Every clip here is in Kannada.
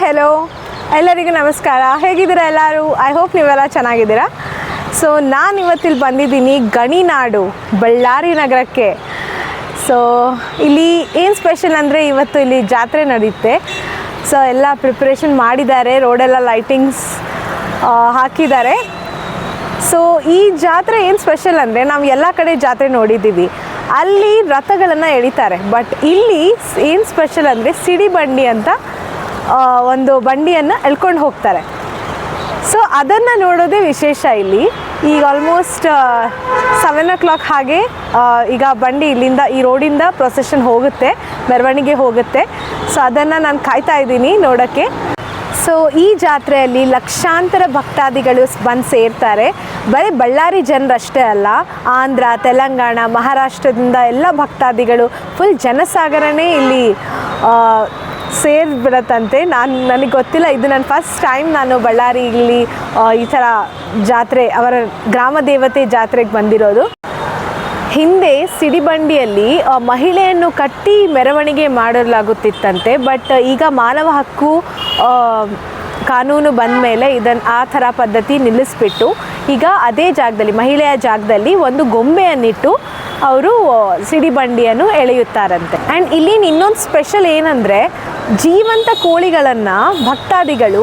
ಹೆಲೋ ಎಲ್ಲರಿಗೂ ನಮಸ್ಕಾರ. ಹೇಗಿದ್ದೀರಾ ಎಲ್ಲರೂ? ಐ ಹೋಪ್ ನೀವೆಲ್ಲ ಚೆನ್ನಾಗಿದ್ದೀರಾ. ಸೊ ನಾನು ಇವತ್ತಿಲ್ಲಿ ಬಂದಿದ್ದೀನಿ ಗಣಿನಾಡು, ಬಳ್ಳಾರಿ ನಗರಕ್ಕೆ. ಸೊ ಇಲ್ಲಿ ಏನು ಸ್ಪೆಷಲ್ ಅಂದರೆ ಇವತ್ತು ಇಲ್ಲಿ ಜಾತ್ರೆ ನಡೆಯುತ್ತೆ ಸೊ ಎಲ್ಲ ಪ್ರಿಪ್ರೇಷನ್ ಮಾಡಿದ್ದಾರೆ. ರೋಡೆಲ್ಲ ಲೈಟಿಂಗ್ಸ್ ಹಾಕಿದ್ದಾರೆ. ಸೊ ಈ ಜಾತ್ರೆ ಏನು ಸ್ಪೆಷಲ್ ಅಂದರೆ ನಾವು ಎಲ್ಲ ಕಡೆ ಜಾತ್ರೆ ನೋಡಿದ್ದೀವಿ. ಅಲ್ಲಿ ರಥಗಳನ್ನು ಎಳಿತಾರೆ. ಬಟ್ ಇಲ್ಲಿ ಏನು ಸ್ಪೆಷಲ್ ಅಂದರೆ ಸಿಡಿ ಬಂಡಿ ಅಂತ ಒಂದು ಬಂಡಿಯನ್ನು ಎಳ್ಕೊಂಡು ಹೋಗ್ತಾರೆ. ಸೊ ಅದನ್ನು ನೋಡೋದೇ ವಿಶೇಷ ಇಲ್ಲಿ. ಈಗ ಆಲ್ಮೋಸ್ಟ್ ಸೆವೆನ್ ಓ ಕ್ಲಾಕ್ ಹಾಗೆ ಈಗ ಬಂಡಿ ಇಲ್ಲಿಂದ, ಈ ರೋಡಿಂದ ಪ್ರೊಸೆಷನ್ ಹೋಗುತ್ತೆ, ಮೆರವಣಿಗೆ ಹೋಗುತ್ತೆ. ಸೊ ಅದನ್ನು ನಾನು ಕಾಯ್ತಾ ಇದ್ದೀನಿ ನೋಡೋಕ್ಕೆ. ಸೊ ಈ ಜಾತ್ರೆಯಲ್ಲಿ ಲಕ್ಷಾಂತರ ಭಕ್ತಾದಿಗಳು ಬಂದು ಸೇರ್ತಾರೆ. ಬರೀ ಬಳ್ಳಾರಿ ಜನರಷ್ಟೇ ಅಲ್ಲ, ಆಂಧ್ರ, ತೆಲಂಗಾಣ, ಮಹಾರಾಷ್ಟ್ರದಿಂದ ಎಲ್ಲ ಭಕ್ತಾದಿಗಳು ಫುಲ್ ಜನಸಾಗರನೇ ಇಲ್ಲಿ ಆ, ಸೇರಿಬಿಡತ್ತಂತೆ. ನಾನು ನನಗೆ ಗೊತ್ತಿಲ್ಲ ಇದು ನನ್ನ ಫಸ್ಟ್ ಟೈಮ್ ನಾನು ಬಳ್ಳಾರಿ ಇಲ್ಲಿ ಈ ಥರ ಜಾತ್ರೆ ಅವರ ಗ್ರಾಮ ದೇವತೆ ಜಾತ್ರೆಗೆ ಬಂದಿರೋದು. ಹಿಂದೆ ಸಿಡಿಬಂಡಿಯಲ್ಲಿ ಮಹಿಳೆಯನ್ನು ಕಟ್ಟಿ ಮೆರವಣಿಗೆ ಮಾಡಲಾಗುತ್ತಿತ್ತಂತೆ ಬಟ್ ಈಗ ಮಾನವ ಹಕ್ಕು ಕಾನೂನು ಬಂದ ಮೇಲೆ ಇದನ್ನು ಆ ಥರ ಪದ್ಧತಿ ನಿಲ್ಲಿಸ್ಬಿಟ್ಟು ಈಗ ಅದೇ ಜಾಗದಲ್ಲಿ ಮಹಿಳೆಯ ಜಾಗದಲ್ಲಿ ಒಂದು ಗೊಂಬೆಯನ್ನಿಟ್ಟು ಅವರು ಸಿಡಿಬಂಡಿಯನ್ನು ಎಳೆಯುತ್ತಾರಂತೆ. ಆ್ಯಂಡ್ ಇಲ್ಲಿ ಇನ್ನೊಂದು ಸ್ಪೆಷಲ್ ಏನಂದರೆ ಜೀವಂತ ಕೋಳಿಗಳನ್ನು ಭಕ್ತಾದಿಗಳು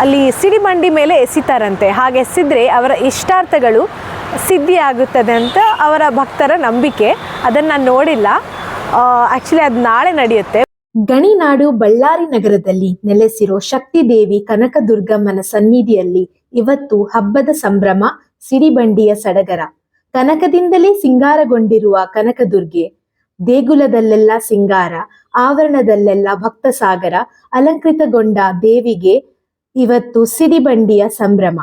ಅಲ್ಲಿ ಸಿಡಿಬಂಡಿ ಮೇಲೆ ಎಸಿತಾರಂತೆ. ಹಾಗೆ ಎಸಿದ್ರೆ ಅವರ ಇಷ್ಟಾರ್ಥಗಳು ಸಿದ್ಧಿ ಆಗುತ್ತದೆ ಅಂತ ಅವರ ಭಕ್ತರ ನಂಬಿಕೆ. ಅದನ್ನು ನಾನು ನೋಡಿಲ್ಲ ಆ್ಯಕ್ಚುಲಿ ಅದು ನಾಳೆ ನಡೆಯುತ್ತೆ. ಗಣಿನಾಡು ಬಳ್ಳಾರಿ ನಗರದಲ್ಲಿ ನೆಲೆಸಿರೋ ಶಕ್ತಿ ದೇವಿ ಕನಕದುರ್ಗಮ್ಮನ ಸನ್ನಿಧಿಯಲ್ಲಿ ಇವತ್ತು ಹಬ್ಬದ ಸಂಭ್ರಮ ಸಿಡಿಬಂಡಿಯ ಸಡಗರ. ಕನಕದಿಂದಲೇ ಸಿಂಗಾರಗೊಂಡಿರುವ ಕನಕದುರ್ಗೆ ದೇಗುಲದಲ್ಲೆಲ್ಲ ಸಿಂಗಾರ, ಆವರಣದಲ್ಲೆಲ್ಲ ಭಕ್ತ ಸಾಗರ ಅಲಂಕೃತಗೊಂಡ ದೇವಿಗೆ ಇವತ್ತು ಸಿಡಿಬಂಡಿಯ ಸಂಭ್ರಮ.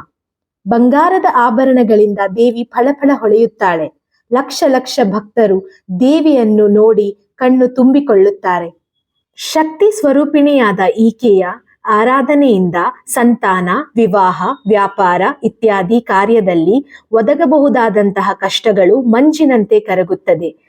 ಬಂಗಾರದ ಆಭರಣಗಳಿಂದ ದೇವಿ ಫಳಫಳ ಹೊಳೆಯುತ್ತಾಳೆ. ಲಕ್ಷ ಲಕ್ಷ ಭಕ್ತರು ದೇವಿಯನ್ನು ನೋಡಿ ಕಣ್ಣು ತುಂಬಿಕೊಳ್ಳುತ್ತಾರೆ. ಶಕ್ತಿ ಸ್ವರೂಪಿಣಿಯಾದ ಈಕೆಯ ಆರಾಧನೆಯಿಂದ ಸಂತಾನ, ವಿವಾಹ, ವ್ಯಾಪಾರ ಇತ್ಯಾದಿ ಕಾರ್ಯದಲ್ಲಿ ಒದಗಬಹುದಾದಂತಹ ಕಷ್ಟಗಳು ಮಂಜಿನಂತೆ ಕರಗುತ್ತದೆ.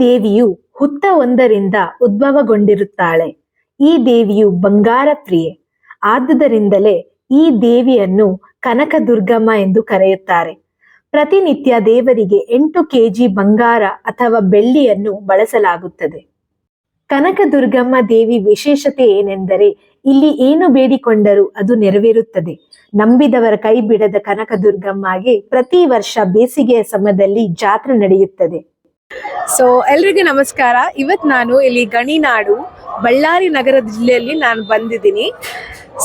ದೇವಿಯು ಹುತ್ತ ಒಂದರಿಂದ ಉದ್ಭವಗೊಂಡಿರುತ್ತಾಳೆ. ಈ ದೇವಿಯು ಬಂಗಾರ ಪ್ರಿಯೆ. ಆದುದರಿಂದಲೇ ಈ ದೇವಿಯನ್ನು ಕನಕ ದುರ್ಗಮ್ಮ ಎಂದು ಕರೆಯುತ್ತಾರೆ. ಪ್ರತಿನಿತ್ಯ ದೇವರಿಗೆ ಎಂಟು ಕೆಜಿ ಬಂಗಾರ ಅಥವಾ ಬೆಳ್ಳಿಯನ್ನು ಬಳಸಲಾಗುತ್ತದೆ. ಕನಕ ದುರ್ಗಮ್ಮ ದೇವಿ ವಿಶೇಷತೆ ಏನೆಂದರೆ ಇಲ್ಲಿ ಏನು ಬೇಡಿಕೊಂಡರೂ ಅದು ನೆರವೇರುತ್ತದೆ. ನಂಬಿದವರ ಕೈ ಬಿಡದ ಕನಕದುರ್ಗಮ್ಮಗೆ ಪ್ರತಿ ವರ್ಷ ಬೇಸಿಗೆಯ ಸಮಯದಲ್ಲಿ ಜಾತ್ರೆ ನಡೆಯುತ್ತದೆ. ಸೊ ಎಲ್ರಿಗೂ ನಮಸ್ಕಾರ. ಇವತ್ತು ನಾನು ಇಲ್ಲಿ ಗಣಿನಾಡು, ಬಳ್ಳಾರಿ ನಗರ ಜಿಲ್ಲೆಯಲ್ಲಿ ನಾನು ಬಂದಿದ್ದೀನಿ.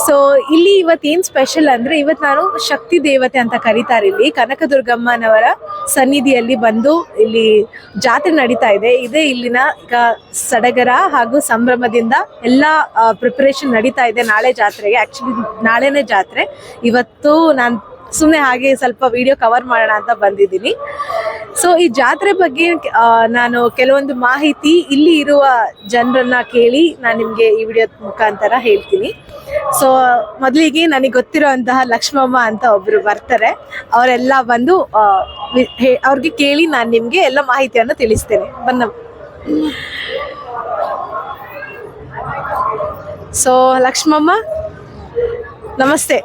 ಸೊ ಇಲ್ಲಿ ಇವತ್ತು ಏನು ಸ್ಪೆಷಲ್ ಅಂದ್ರೆ ಇವತ್ತು ನಾನು ಶಕ್ತಿ ದೇವತೆ ಅಂತ ಕರೀತಾರೆ ಇಲ್ಲಿ ಕನಕದುರ್ಗಮ್ಮನವರ ಸನ್ನಿಧಿಯಲ್ಲಿ ಬಂದು ಇಲ್ಲಿ ಜಾತ್ರೆ ನಡೀತಾ ಇದೆ. ಇದೇ ಇಲ್ಲಿನ ಸಡಗರ ಹಾಗೂ ಸಂಭ್ರಮದಿಂದ ಎಲ್ಲ ಪ್ರಿಪರೇಷನ್ ನಡೀತಾ ಇದೆ ನಾಳೆ ಜಾತ್ರೆಗೆ. ಆ್ಯಕ್ಚುಲಿ ನಾಳೆನೇ ಜಾತ್ರೆ. ಇವತ್ತು ನಾನು ಸುಮ್ಮನೆ ಹಾಗೆ ಸ್ವಲ್ಪ ವಿಡಿಯೋ ಕವರ್ ಮಾಡೋಣ ಅಂತ ಬಂದಿದ್ದೀನಿ. ಸೊ ಈ ಜಾತ್ರೆ ಬಗ್ಗೆ ನಾನು ಕೆಲವೊಂದು ಮಾಹಿತಿ ಇಲ್ಲಿ ಇರುವ ಜನರನ್ನ ಕೇಳಿ ನಾನು ನಿಮಗೆ ಈ ವಿಡಿಯೋ ಮುಖಾಂತರ ಹೇಳ್ತೀನಿ. ಸೊ ಮೊದಲಿಗೆ ನನಗೆ ಗೊತ್ತಿರೋಂತಹ ಲಕ್ಷ್ಮಮ್ಮ ಅಂತ ಒಬ್ರು ಬರ್ತಾರೆ. ಅವರೆಲ್ಲ ಬಂದು ಅವ್ರಿಗೆ ಕೇಳಿ ನಾನು ನಿಮಗೆ ಎಲ್ಲ ಮಾಹಿತಿಯನ್ನು ತಿಳಿಸ್ತೇನೆ. ಬನ್ನ. ಸೊ ಲಕ್ಷ್ಮಮ್ಮ, ನಮಸ್ತೆ.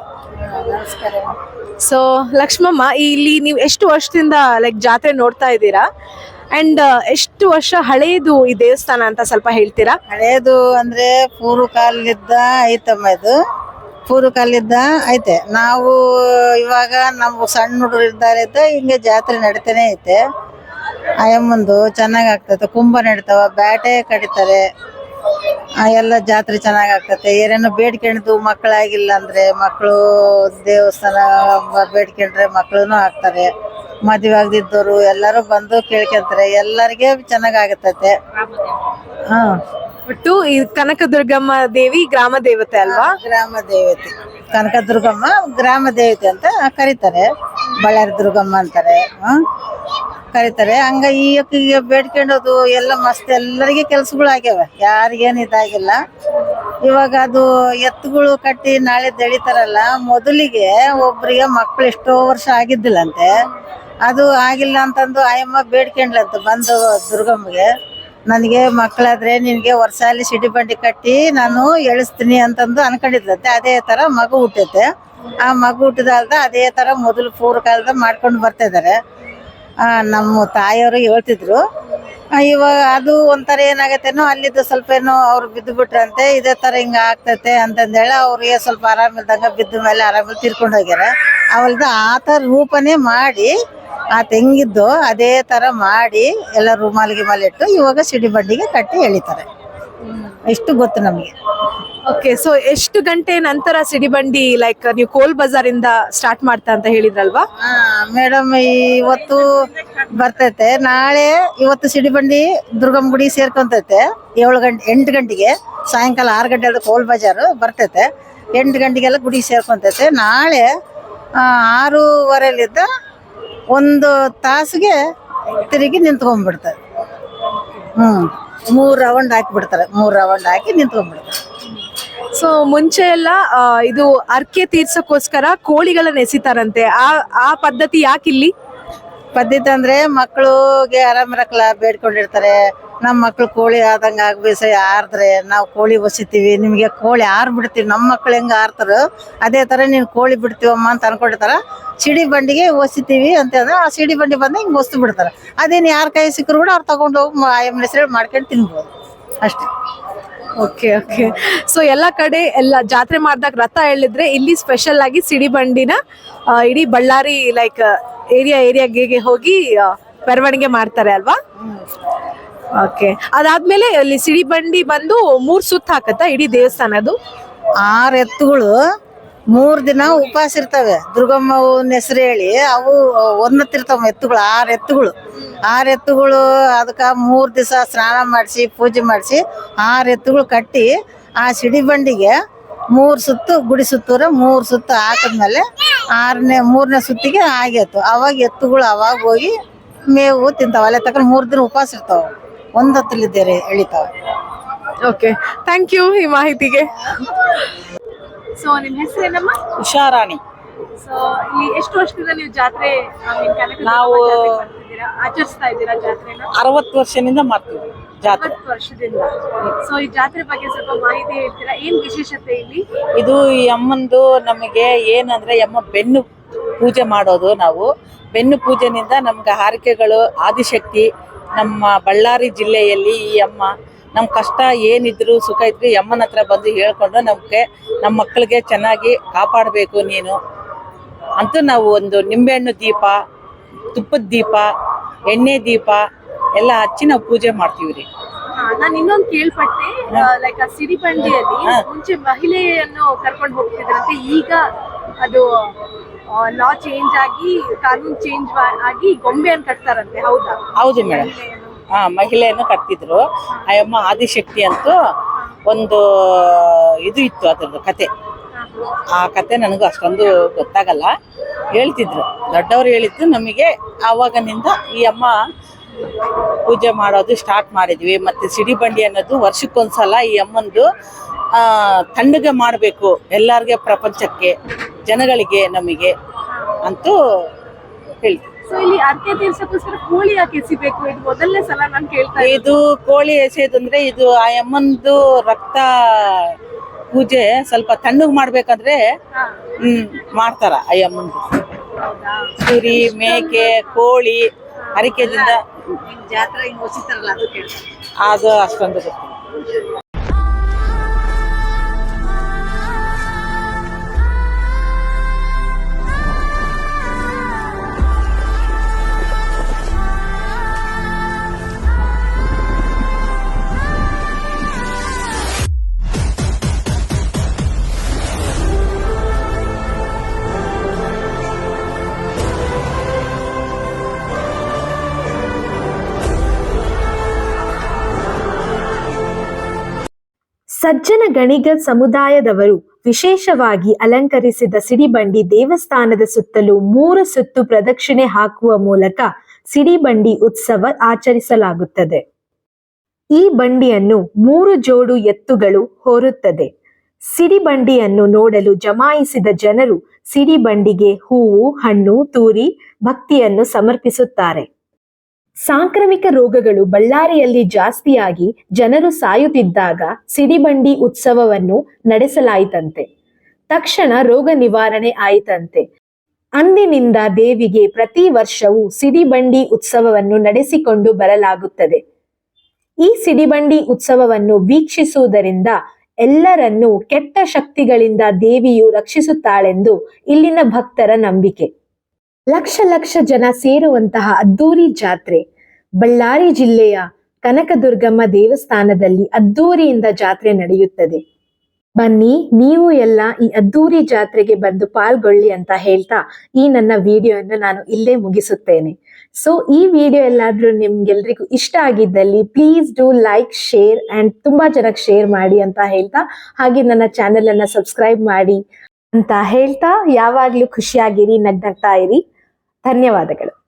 ಸೊ ಲಕ್ಷ್ಮಮ್ಮ ಇಲ್ಲಿ ನೀವು ಎಷ್ಟು ವರ್ಷದಿಂದ ಲೈಕ್ ಜಾತ್ರೆ ನೋಡ್ತಾ ಇದ್ದೀರಾ? ಅಂಡ್ ಎಷ್ಟು ವರ್ಷ ಹಳೆಯದು ಈ ದೇವಸ್ಥಾನ ಅಂತ ಸ್ವಲ್ಪ ಹೇಳ್ತೀರಾ? ಹಳೇದು ಅಂದ್ರೆ ಪೂರ್ವ ಕಾಲದಿಂದ ಐತಮ್ಮ ಇದು. ಪೂರ್ವ ಕಾಲದಿಂದ ಐತೆ. ನಾವು, ಇವಾಗ ನಮ್ಮ ಸಣ್ಣ ಹುಡುಗರು ಇದ್ದಾರಿದ್ದ ಹಿಂಗೆ ಜಾತ್ರೆ ನಡೀತಾನೆ ಐತೆ. ಆಯಮ್ಮಂದು ಚೆನ್ನಾಗಿ ಆಗ್ತೈತೆ ಕುಂಭ ನಡೀತಾವ, ಬ್ಯಾಟೆ ಕಡಿತಾರೆ. ಆ ಎಲ್ಲ ಜಾತ್ರೆ ಚೆನ್ನಾಗ್ ಆಗ್ತೈತೆ ಏನೇನು ಬೇಡ್ಕೊಂಡಿದ್ದು ಮಕ್ಕಳಾಗಿಲ್ಲ ಅಂದ್ರೆ ಮಕ್ಕಳು ದೇವಸ್ಥಾನ ಬ- ಬೇಡ್ಕೊಂಡ್ರೆ ಮಕ್ಕಳು ಆಗ್ತಾರೆ. ಮದುವೆ ಆಗದಿದ್ದವರು ಎಲ್ಲರೂ ಬಂದು ಕೇಳ್ಕೊಂತಾರೆ. ಎಲ್ಲರಿಗೆ ಚೆನ್ನಾಗ್ ಆಗತೈತೆ ಹಾ. ಒಟ್ಟು ಈ ಕನಕದುರ್ಗಮ್ಮ ದೇವಿ ಗ್ರಾಮ ದೇವತೆ ಅಲ್ವಾ? ಗ್ರಾಮ ದೇವತೆ. ಕನಕ ದುರ್ಗಮ್ಮ ಗ್ರಾಮ ದೇವತೆ ಅಂತ ಕರೀತಾರೆ. ಬಳ್ಳಾರಿ ದುರ್ಗಮ್ಮ ಅಂತಾರೆ. ಹ್ಮ್ ಕರೀತಾರೆ. ಹಂಗ ಈಗ ಬೇಡ್ಕೊಂಡೋದು ಎಲ್ಲ ಮಸ್ತ್ ಎಲ್ಲರಿಗೆ ಕೆಲ್ಸಗಳು ಆಗ್ಯಾವ ಯಾರಿಗೇನು ಇದಾಗಿಲ್ಲ. ಇವಾಗ ಅದು ಎತ್ತುಗಳು ಕಟ್ಟಿ ನಾಳೆ ದಳಿತಾರಲ್ಲ ಮೊದಲಿಗೆ ಒಬ್ರಿಗೆ ಮಕ್ಳು ಎಷ್ಟೋ ವರ್ಷ ಆಗಿದ್ದಿಲ್ಲಂತೆ. ಅದು ಆಗಿಲ್ಲ ಅಂತಂದು ಆಯಮ್ಮ ಬೇಡ್ಕೊಂಡ್ಲಂತ ಬಂದು ದುರ್ಗಮ್ಮಗೆ. ನನಗೆ ಮಕ್ಕಳಾದ್ರೆ ನಿನಗೆ ವರ್ಷಾಲಿ ಸಿಡಿ ಬಂಡಿ ಕಟ್ಟಿ ನಾನು ಎಳಿಸ್ತೀನಿ ಅಂತಂದು ಅನ್ಕೊಂಡಿದ್ಲಂತೆ. ಅದೇ ತರ ಮಗು ಹುಟ್ಟೈತೆ. ಆ ಮಗು ಹುಟ್ಟಿದಾಲ್ದ ಅದೇ ತರ ಮೊದಲು ಪೂರ್ವ ಕಾಲದ ಮಾಡ್ಕೊಂಡು ಬರ್ತಾ ಇದಾರೆ ಆ, ನಮ್ಮ ತಾಯಿಯವರು ಹೇಳ್ತಿದ್ರು. ಇವಾಗ ಅದು ಒಂಥರ ಏನಾಗತ್ತೇನೋ, ಅಲ್ಲಿದ್ದು ಸ್ವಲ್ಪ ಏನೋ ಅವ್ರು ಬಿದ್ದು ಬಿಟ್ರಂತೆ, ಇದೇ ತರ ಹಿಂಗೆ ಆಗ್ತೈತೆ ಅಂತಂದೇಳಿ ಅವ್ರಿಗೆ ಸ್ವಲ್ಪ ಆರಾಮಿಲ್ದಂಗೆ ಬಿದ್ದ ಮೇಲೆ ಆರಾಮಿಲ್ ತೀರ್ಕೊಂಡು ಹೋಗ್ಯಾರ. ಅವಲ್ದು ಆ ಥರ ರೂಪನೇ ಮಾಡಿ, ಆ ತೆಂಗಿದ್ದು ಅದೇ ತರ ಮಾಡಿ, ಎಲ್ಲ ರೂಮಾಲ್ ಗಿಮಾಲ್ ಇಟ್ಟು ಇವಾಗ ಸಿಡಿ ಬಂಡಿಗೆ ಕಟ್ಟಿ ಎಳಿತಾರೆ. ಇಷ್ಟು ಗೊತ್ತು ನಮಗೆ. ಓಕೆ ಸೊ ಎಷ್ಟು ಗಂಟೆ ನಂತರ ಸಿಡಿಬಂಡಿ ಲೈಕ್ ನೀವು ಕೋಲ್ ಬಜಾರ್ ಇಂದ ಸ್ಟಾರ್ಟ್ ಮಾಡ್ತಾ ಅಂತ ಹೇಳಿದ್ರಲ್ವಾ? ಮೇಡಮ್ ಇವತ್ತು ಬರ್ತೈತೆ. ನಾಳೆ ಇವತ್ತು ಸಿಡಿಬಂಡಿ ದುರ್ಗಮ್ಮ ಗುಡಿ ಸೇರ್ಕೊಂತೈತೆ. ಏಳು ಗಂಟೆ ಎಂಟು ಗಂಟೆಗೆ ಸಾಯಂಕಾಲ ಆರು ಗಂಟೆ ಅದು ಕೋಲ್ ಬಜಾರು ಬರ್ತೈತೆ. ಎಂಟು ಗಂಟೆಗೆಲ್ಲ ಗುಡಿ ಸೇರ್ಕೊಂತೈತೆ. ನಾಳೆ ಆರೂವರೆಲಿದ್ದ ಒಂದು ತಾಸಿಗೆ ತಿರುಗಿ ನಿಂತ್ಕೊಂಡ್ಬಿಡ್ತಾರೆ ಮೂರು ರೌಂಡ್ ಹಾಕಿ ಬಿಡ್ತಾರೆ. ಮೂರು ರೌಂಡ್ ಹಾಕಿ ನಿಂತ್ಕೊಂಡ್ಬಿಡ್ತಾರೆ. ಸೊ ಮುಂಚೆ ಎಲ್ಲ ಆ, ಇದು ಅರ್ಕೆ ತೀರ್ಸಕ್ಕೋಸ್ಕರ ಕೋಳಿಗಳನ್ನ ಎಸಿತಾರಂತೆ. ಆ ಆ ಪದ್ಧತಿ ಯಾಕಿಲ್ಲಿ? ಪದ್ಧತಿ ಅಂದ್ರೆ ಮಕ್ಕಳಿಗೆ ಆರಾಮಿರಕ್ಲ ಬೇಡ್ಕೊಂಡಿರ್ತಾರೆ. ನಮ್ಮ ಮಕ್ಳು ಕೋಳಿ ಆದಂಗ ಆಗ್ಬೇಸ ಆರ್ದ್ರೆ ನಾವು ಕೋಳಿ ಬಸಿತೀವಿ ನಿಮಗೆ ಕೋಳಿ ಆರ್ ಬಿಡ್ತೀವಿ ನಮ್ಮ ಮಕ್ಳು ಹೆಂಗ ಆರ್ತಾರೋ ಅದೇ ತರ ನೀನು ಕೋಳಿ ಬಿಡ್ತೀವಮ್ಮ ಅಂತ ಅನ್ಕೊಂಡಿರ್ತಾರ. ಸಿಡಿ ಬಂಡಿಗೆ ಒಸಿತೀವಿ ಅಂತಂದ್ರೆ ಆ ಸಿಡಿ ಬಂಡಿ ಬಂದ ಹಿಂಗೆ ಒಸ್ತು ಬಿಡ್ತಾರೆ. ಅದೇನು ಯಾರ ಕೈ ಸಿಕ್ಕರು ಕೂಡ ಅವ್ರು ತಗೊಂಡು ಹೋಗಿ ಆಯಮ್ಮನ ಹೆಸರು ಮಾಡ್ಕೊಂಡು ತಿನ್ಬೋದು. ಅಷ್ಟೇ. Okay okay. ಸೊ ಎಲ್ಲ ಕಡೆ ಎಲ್ಲ ಜಾತ್ರೆ ಮಾಡ್ದಾಗ ರಥ ಹೇಳಿದ್ರೆ ಇಲ್ಲಿ ಸ್ಪೆಷಲ್ ಆಗಿ ಸಿಡಿ ಬಂಡಿನ ಇಡೀ ಬಳ್ಳಾರಿ ಲೈಕ್ ಏರಿಯಾ ಏರಿಯಾಗೆ ಹೋಗಿ ಮೆರವಣಿಗೆ ಮಾಡ್ತಾರೆ ಅಲ್ವಾ? ಓಕೆ. ಅದಾದ್ಮೇಲೆ ಅಲ್ಲಿ ಸಿಡಿ ಬಂಡಿ ಬಂದು ಮೂರ್ ಸುತ್ತ ಹಾಕತ್ತ ಇಡೀ ದೇವಸ್ಥಾನದು ಆರು ಎತ್ತುಗಳು. ಮೂರ್ ದಿನ ಉಪವಾಸ ಇರ್ತವೆ. ದುರ್ಗಮ್ಮನ ಹೆಸರು ಹೇಳಿ, ಅವು ಒನ್ನತ್ತಿರ್ತಾವ ಎತ್ತುಗಳು, ಆರು ಎತ್ತುಗಳು. ಆರು ಎತ್ತುಗಳು ಅದಕ್ಕೆ ಮೂರು ದಿವಸ ಸ್ನಾನ ಮಾಡಿಸಿ, ಪೂಜೆ ಮಾಡಿಸಿ ಆರು ಎತ್ತುಗಳು ಕಟ್ಟಿ ಆ ಸಿಡಿ ಬಂಡಿಗೆ ಮೂರು ಸುತ್ತು, ಗುಡಿ ಸುತ್ತೂರ ಮೂರು ಸುತ್ತು ಹಾಕಿದ್ಮೇಲೆ ಆರನೇ, ಮೂರನೇ ಸುತ್ತಿಗೆ ಆಗೇತು ಅವಾಗ ಎತ್ತುಗಳು ಅವಾಗ ಹೋಗಿ ಮೇವು ತಿಂತಾವ. ಅಲ್ಲೇ ಮೂರು ಮೂರ್ ದಿನ ಉಪವಾಸ ಇರ್ತಾವ. ಒಂದತ್ತಲಿದ್ದೇರೆ ಎಳಿತಾವೆ ಓಕೆ ಥ್ಯಾಂಕ್ ಯು ಈ ಮಾಹಿತಿಗೆ. ಸೊ ನಿಮ್ಮ ಹೆಸರೇನಮ್ಮ ಉಷಾರಾಣಿ. ಸೊ ಇಲ್ಲಿ ಎಷ್ಟು ವರ್ಷದಿಂದ ನೀವು ಜಾತ್ರೆ ನಾವು ಆಚರಿಸ್ತಾ ಇದ್ದೀರಾ ಜಾತ್ರೆನ? ಅರವತ್ತು ವರ್ಷದಿಂದ ಮಾಡ್ತೀವಿ ಜಾತ್ರೆ. ಇಪ್ಪತ್ತು ವರ್ಷದಿಂದ. ಸೊ ಈ ಜಾತ್ರೆ ಬಗ್ಗೆ ಸ್ವಲ್ಪ ಮಾಹಿತಿ ಹೇಳ್ತೀರಾ? ಏನ್ ವಿಶೇಷತೆ ಇಲ್ಲಿ? ಇದು ಈ ಅಮ್ಮಂದು ನಮಗೆ ಏನಂದ್ರೆ ಈ ಅಮ್ಮ ಬೆನ್ನು ಪೂಜೆ ಮಾಡೋದು ನಾವು. ಬೆನ್ನು ಪೂಜೆನಿಂದ ನಮ್ಗೆ ಹಾರಿಕೆಗಳು ಆದಿಶಕ್ತಿ ನಮ್ಮ ಬಳ್ಳಾರಿ ಜಿಲ್ಲೆಯಲ್ಲಿ ಈ ಅಮ್ಮ ನಮ್ಮ ಕಷ್ಟ ಏನಿದ್ರು ಸುಖ ಇದ್ರು ಈ ಅಮ್ಮನ ಹತ್ರ ಬಂದು ಹೇಳ್ಕೊಂಡು ನಮಗೆ ನಮ್ಮ ಮಕ್ಕಳಿಗೆ ಚೆನ್ನಾಗಿ ಕಾಪಾಡಬೇಕು ನೀನು. ಅಂತ ನಾವು ಒಂದು ನಿಂಬೆಹಣ್ಣು ದೀಪ ತುಪ್ಪದ ದೀಪ ಎಣ್ಣೆ ದೀಪ ಎಲ್ಲ ಹಚ್ಚಿ ನಾವು ಪೂಜೆ ಮಾಡ್ತೀವಿ ರೀ. ನಾನು ಇನ್ನೊಂದು ಕೇಳ್ಪಟ್ಟೆ ಲೈಕ್ ಆ ಸಿರಿಬಂಡಿಯಲ್ಲಿ ಮುಂಚೆ ಮಹಿಳೆಯನ್ನು ಕರ್ಕೊಂಡು ಹೋಗ್ತಿದ್ರಂತೆ ಈಗ ಅದು ಲಾ ಚೇಂಜ್ ಆಗಿ ಕಾನೂನು ಚೇಂಜ್ ಆಗಿ ಗೊಂಬೆಯನ್ನು ಕಟ್ತಾರಂತೆ ಹೌದಾ? ಹೌದು ಮೇಡಮ್. ಹಾ ಮಹಿಳೆಯನ್ನು ಕಟ್ತಿದ್ರು. ಅಯ್ಯಮ್ಮ ಆದಿಶಕ್ತಿ ಅಂತೂ ಒಂದು ಇದು ಇತ್ತು ಅದರದ್ದು ಕತೆ. ಆ ಕತೆ ನನಗೂ ಅಷ್ಟೊಂದು ಗೊತ್ತಾಗಲ್ಲ. ಹೇಳ್ತಿದ್ರು. ದೊಡ್ಡವರು ಹೇಳಿದ್ದು ನಮಗೆ ಆವಾಗನಿಂದ ಈ ಅಮ್ಮ ಪೂಜೆ ಮಾಡೋದು ಸ್ಟಾರ್ಟ್ ಮಾಡಿದ್ವಿ. ಮತ್ತೆ ಸಿಡಿಬಂಡಿ ಅನ್ನೋದು ವರ್ಷಕ್ಕೊಂದ್ಸಲ ಈ ಅಮ್ಮಂದು ತಣ್ಣಗೆ ಮಾಡಬೇಕು ಎಲ್ಲರಿಗೆ ಪ್ರಪಂಚಕ್ಕೆ ಜನಗಳಿಗೆ ನಮಗೆ ಅಂತೂ ಹೇಳ್ತೀವಿ ಸೊ ಇಲ್ಲಿ ಅರ್ಕೆ ತೀರ್ಸಕ್ಕೋಸ್ಕರ ಕೋಳಿ ಯಾಕೆ ಎಸಿಬೇಕು? ಇದು ಇದು ಇದು ಆ ಅಮ್ಮಂದು ರಕ್ತ ಪೂಜೆ ಸ್ವಲ್ಪ ತಣ್ಣಗೆ ಮಾಡ್ಬೇಕಂದ್ರೆ ಹ್ಮ್ ಮಾಡ್ತಾರ ಆ ಅಮ್ಮಂದು. ಕುರಿ ಮೇಕೆ ಕೋಳಿ ಹರಿಕೆದಿಂದ ಜಾತ್ರೆ ಹಿಂಗ್ ಅದು ಕೇಳ್ತಾರೆ ಅದು ಅಷ್ಟೊಂದು ಗೊತ್ತಿಲ್ಲ. ಸಜ್ಜನ ಗಣಿಗ ಸಮುದಾಯದವರು ವಿಶೇಷವಾಗಿ ಅಲಂಕರಿಸಿದ ಸಿಡಿಬಂಡಿ ದೇವಸ್ಥಾನದ ಸುತ್ತಲೂ ಮೂರು ಸುತ್ತು ಪ್ರದಕ್ಷಿಣೆ ಹಾಕುವ ಮೂಲಕ ಸಿಡಿಬಂಡಿ ಉತ್ಸವ ಆಚರಿಸಲಾಗುತ್ತದೆ. ಈ ಬಂಡಿಯನ್ನು ಮೂರು ಜೋಡು ಎತ್ತುಗಳು ಹೊರುತ್ತದೆ. ಸಿಡಿಬಂಡಿಯನ್ನು ನೋಡಲು ಜಮಾಯಿಸಿದ ಜನರು ಸಿಡಿಬಂಡಿಗೆ ಹೂವು, ಹಣ್ಣು, ತೂರಿ, ಭಕ್ತಿಯನ್ನು ಸಮರ್ಪಿಸುತ್ತಾರೆ. ಸಾಂಕ್ರಾಮಿಕ ರೋಗಗಳು ಬಳ್ಳಾರಿಯಲ್ಲಿ ಜಾಸ್ತಿಯಾಗಿ ಜನರು ಸಾಯುತ್ತಿದ್ದಾಗ ಸಿಡಿಬಂಡಿ ಉತ್ಸವವನ್ನು ನಡೆಸಲಾಯಿತಂತೆ. ತಕ್ಷಣ ರೋಗ ನಿವಾರಣೆ ಆಯಿತಂತೆ. ಅಂದಿನಿಂದ ದೇವಿಗೆ ಪ್ರತಿ ವರ್ಷವೂ ಸಿಡಿಬಂಡಿ ಉತ್ಸವವನ್ನು ನಡೆಸಿಕೊಂಡು ಬರಲಾಗುತ್ತದೆ. ಈ ಸಿಡಿಬಂಡಿ ಉತ್ಸವವನ್ನು ವೀಕ್ಷಿಸುವುದರಿಂದ ಎಲ್ಲರನ್ನೂ ಕೆಟ್ಟ ಶಕ್ತಿಗಳಿಂದ ದೇವಿಯು ರಕ್ಷಿಸುತ್ತಾಳೆಂದು ಇಲ್ಲಿನ ಭಕ್ತರ ನಂಬಿಕೆ. ಲಕ್ಷ ಲಕ್ಷ ಜನ ಸೇರುವಂತಹ ಅದ್ದೂರಿ ಜಾತ್ರೆ. ಬಳ್ಳಾರಿ ಜಿಲ್ಲೆಯ ಕನಕದುರ್ಗಮ್ಮ ದೇವಸ್ಥಾನದಲ್ಲಿ ಅದ್ದೂರಿಯಿಂದ ಜಾತ್ರೆ ನಡೆಯುತ್ತದೆ. ಬನ್ನಿ, ನೀವು ಎಲ್ಲ ಈ ಅದ್ದೂರಿ ಜಾತ್ರೆಗೆ ಬಂದು ಪಾಲ್ಗೊಳ್ಳಿ ಅಂತ ಹೇಳ್ತಾ ಈ ನನ್ನ ವಿಡಿಯೋವನ್ನು ನಾನು ಇಲ್ಲೇ ಮುಗಿಸುತ್ತೇನೆ. ಸೊ ಈ ವಿಡಿಯೋ ಎಲ್ಲಾದ್ರೂ ನಿಮ್ಗೆಲ್ರಿಗೂ ಇಷ್ಟ ಆಗಿದ್ದಲ್ಲಿ please do like share and ತುಂಬಾ ಜನಕ್ಕೆ ಶೇರ್ ಮಾಡಿ ಅಂತ ಹೇಳ್ತಾ ಹಾಗೆ ನನ್ನ ಚಾನೆಲ್ ಅನ್ನ ಸಬ್ಸ್ಕ್ರೈಬ್ ಮಾಡಿ. ಅಂತ ಹೇಳ್ತಾ ಯಾವಾಗ್ಲೂ ಖುಷಿಯಾಗಿರಿ ನಗ್ನಗ್ತಾ ಇರಿ. ಧನ್ಯವಾದಗಳು.